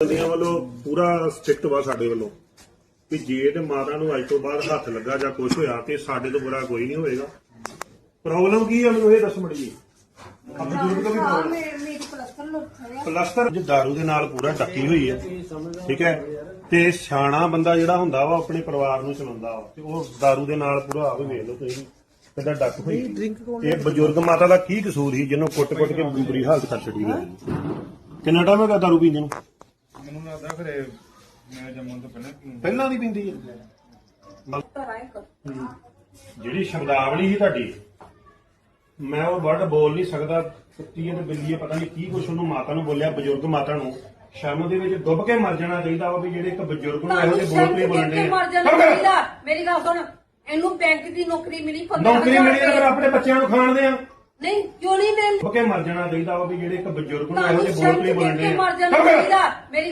ਬੰਦਿਆਂ ਵੱਲੋਂ ਪੂਰਾ ਸਟ੍ਰਿਕਟ ਵਾ ਸਾਡੇ ਵੱਲੋਂ ਵੀ ਜੇ ਤੇ ਮਾਤਾ ਨੂੰ ਅੱਜ ਤੋਂ ਬਾਅਦ ਹੱਥ ਲੱਗਾ ਜਾਂ ਕੁਝ ਹੋਇਆ ਤੇ ਸਾਡੇ ਤੋਂ ਬੁਰਾ ਕੋਈ ਨਹੀਂ ਹੋਏਗਾ ਪ੍ਰੋਬਲਮ ਕੀ ਹੈ ਮੈਨੂੰ ਇਹ ਦੱਸ ਮੜੀ ਆ ਬਜ਼ੁਰਗ ਤੋਂ ਵੀ ਹਾਂ ਪ੍ਰੋਬਲਮ ਮੇਰੇ ਮੇਰੀ ਪਲਸਤਰ ਲੁੱਟ ਹੈ ਪਲਸਤਰ ਜੇ दारू ਦੇ ਨਾਲ ਪੂਰਾ ਟੱਕੀ ਹੋਈ ਹੈ ਠੀਕ ਹੈ ਤੇ ਸਿਆਣਾ ਬੰਦਾ ਜਿਹੜਾ ਹੁੰਦਾ ਵਾ ਆਪਣੇ ਪਰਿਵਾਰ ਨੂੰ ਚਲਾਉਂਦਾ ਵਾ ਤੇ ਉਹ दारू ਦੇ ਨਾਲ ਪੂਰਾ ਆਪ ਵੇਖ ਲਓ ਤੁਸੀਂ ਕਿੱਦਾਂ ਡੱਕ ਹੋਈ ਇਹ ਬਜ਼ੁਰਗ ਮਾਤਾ ਦਾ ਕੀ ਕਸੂਰ ਸੀ ਜਿਹਨੂੰ ਕੁੱਟ-ਕੁੱਟ ਕੇ ਬੁਰੀ ਹਾਲਤ ਕਰ ਛੱਡੀ ਗਈ ਕਿੰਨਾ ਟਾਈਮ ਹੋ ਗਿਆ दारू ਪੀਂਦੇ ਨੂੰ ਮੈਨੂੰ ਲੱਗਦਾ ਖਰੇ ਮੈਂ ਜੰਮਣ ਤੋਂ ਪਹਿਲਾਂ ਪੀਂਦਾ। ਪਹਿਲਾਂ ਦੀ ਪੀਂਦੀ ਹੈ। ਜਿਹੜੀ ਸ਼ਬਦਾਵਲੀ ਸੀ ਤੁਹਾਡੀ ਮੈਂ ਉਹ ਵਰਡ ਬੋਲ ਨਹੀਂ ਸਕਦਾ ਕੁੱਤੀਏ ਤੇ ਬਿੱਲੀਏ ਪਤਾ ਨਹੀਂ ਕੀ ਕੁਛ ਉਹਨੂੰ ਮਾਤਾ ਨੂੰ ਬੋਲਿਆ ਬਜ਼ੁਰਗ ਮਾਤਾ ਨੂੰ। ਸ਼ਰਮ ਦੇ ਵਿੱਚ ਡੁੱਬ ਕੇ ਮਰ ਜਾਣਾ ਚਾਹੀਦਾ ਵਾ ਵੀ ਜਿਹੜੇ ਇੱਕ ਬਜ਼ੁਰਗ ਨੂੰ ਇਹੋ ਜਿਹੇ ਬੋਲ ਕੇ ਬੋਲਣੇ ਮਰ ਜਾਣਾ ਚਾਹੀਦਾ? ਮੇਰੀ ਗੱਲ ਸੁਣ ਇਹਨੂੰ ਬੈਂਕ ਦੀ ਨੌਕਰੀ ਮਿਲੀ 15 ਨੌਕਰੀ ਮਿਲੀ ਤਾਂ ਫਿਰ ਆਪਣੇ ਬੱਚਿਆਂ ਨੂੰ ਖਾਣ ਦੇ ਆ। ਨਹੀਂ ਕਿਉਂ ਨਹੀਂ ਮਿਲ ਡੁੱਬ ਕੇ ਮਰ ਜਾਣਾ ਚਾਹੀਦਾ ਵਾ ਵੀ ਜਿਹੜੇ ਇੱਕ ਬਜ਼ੁਰਗ ਨੂੰ ਇਹੋ ਤੁਹਾਨੂੰ ਜਿਹੇ ਬੋਲ ਸ਼ਰਮ ਕੇ ਮਰ ਆ। ਜਾਣਾ ਚਾਹੀਦਾ? ਮੇਰੀ